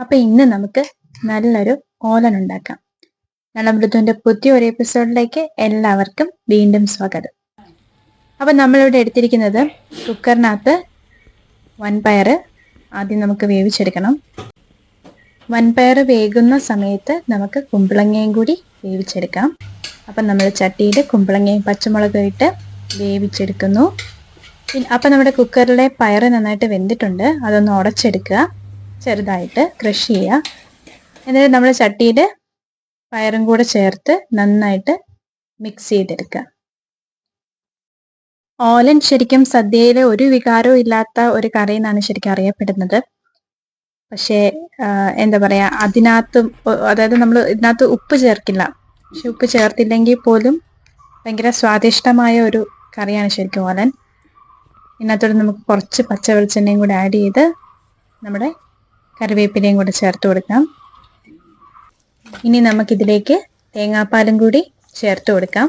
അപ്പൊ ഇന്ന് നമുക്ക് നല്ലൊരു ഓലൻ ഉണ്ടാക്കാം. നളമൃദുവിന്റെ പുതിയ ഒരു എപ്പിസോഡിലേക്ക് എല്ലാവർക്കും വീണ്ടും സ്വാഗതം. അപ്പൊ നമ്മളിവിടെ എടുത്തിരിക്കുന്നത് കുക്കറിനകത്ത് വൻപയർ ആദ്യം നമുക്ക് വേവിച്ചെടുക്കണം. വൻപയർ വേകുന്ന സമയത്ത് നമുക്ക് കുമ്പളങ്ങയും കൂടി വേവിച്ചെടുക്കാം. അപ്പം നമ്മൾ ചട്ടിയിൽ കുമ്പളങ്ങയും പച്ചമുളകും ഇട്ട് വേവിച്ചെടുക്കുന്നു. അപ്പം നമ്മുടെ കുക്കറിലെ പയർ നന്നായിട്ട് വെന്തിട്ടുണ്ട്. അതൊന്ന് ഉടച്ചെടുക്കുക. ചെറുതായിട്ട് ക്രഷ് ചെയ്യുക എന്നിട്ട് നമ്മൾ ചട്ടിയിൽ പയറും കൂടെ ചേർത്ത് നന്നായിട്ട് മിക്സ് ചെയ്തെടുക്കുക. ഓലൻ ശരിക്കും സദ്യയിൽ ഒരു വികാരവും ഇല്ലാത്ത ഒരു കറി എന്നാണ് ശരിക്കും അറിയപ്പെടുന്നത്. പക്ഷേ എന്താ പറയാ അതിനകത്ത് അതായത് നമ്മൾ ഇതിനകത്ത് ഉപ്പ് ചേർക്കില്ല. പക്ഷെ ഉപ്പ് ചേർത്തില്ലെങ്കിൽ പോലും ഭയങ്കര സ്വാദിഷ്ടമായ ഒരു കറിയാണ് ശരിക്കും ഓലൻ. ഇതിനകത്തോട് നമുക്ക് കുറച്ച് പച്ച വെളിച്ചെണ്ണയും കൂടെ ആഡ് ചെയ്ത് നമ്മുടെ കറിവേപ്പിലയും കൂടെ ചേർത്ത് കൊടുക്കാം. ഇനി നമുക്കിതിലേക്ക് തേങ്ങാപ്പാലും കൂടി ചേർത്ത് കൊടുക്കാം.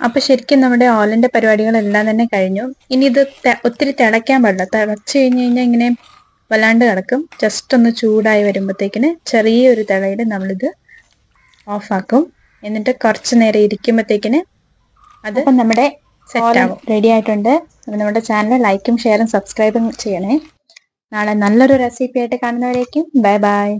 അപ്പോൾ ശരിക്കും നമ്മുടെ ഓലന്റെ പരിപാടികളെല്ലാം തന്നെ കഴിഞ്ഞു. ഇനി ഇത് ഒത്തിരി തിളയ്ക്കാൻ പാടില്ല. തിളച്ച് കഴിഞ്ഞ് കഴിഞ്ഞാൽ ഇങ്ങനെ വല്ലാണ്ട് കിടക്കും. ജസ്റ്റ് ഒന്ന് ചൂടായി വരുമ്പോഴത്തേക്കിന് ചെറിയൊരു തിളയിൽ നമ്മളിത് ഓഫാക്കും എന്നിട്ട് കുറച്ച് നേരം ഇരിക്കുമ്പോഴത്തേക്കിന് അത് നമ്മുടെ സെറ്റ് ആവും. റെഡി ആയിട്ടുണ്ട്. നമ്മുടെ ചാനൽ ലൈക്കും ഷെയറും സബ്സ്ക്രൈബും ചെയ്യണേ. നാളെ നല്ലൊരു റെസിപ്പി ആയിട്ട് കാണുന്നവരേക്കും ബൈ ബൈ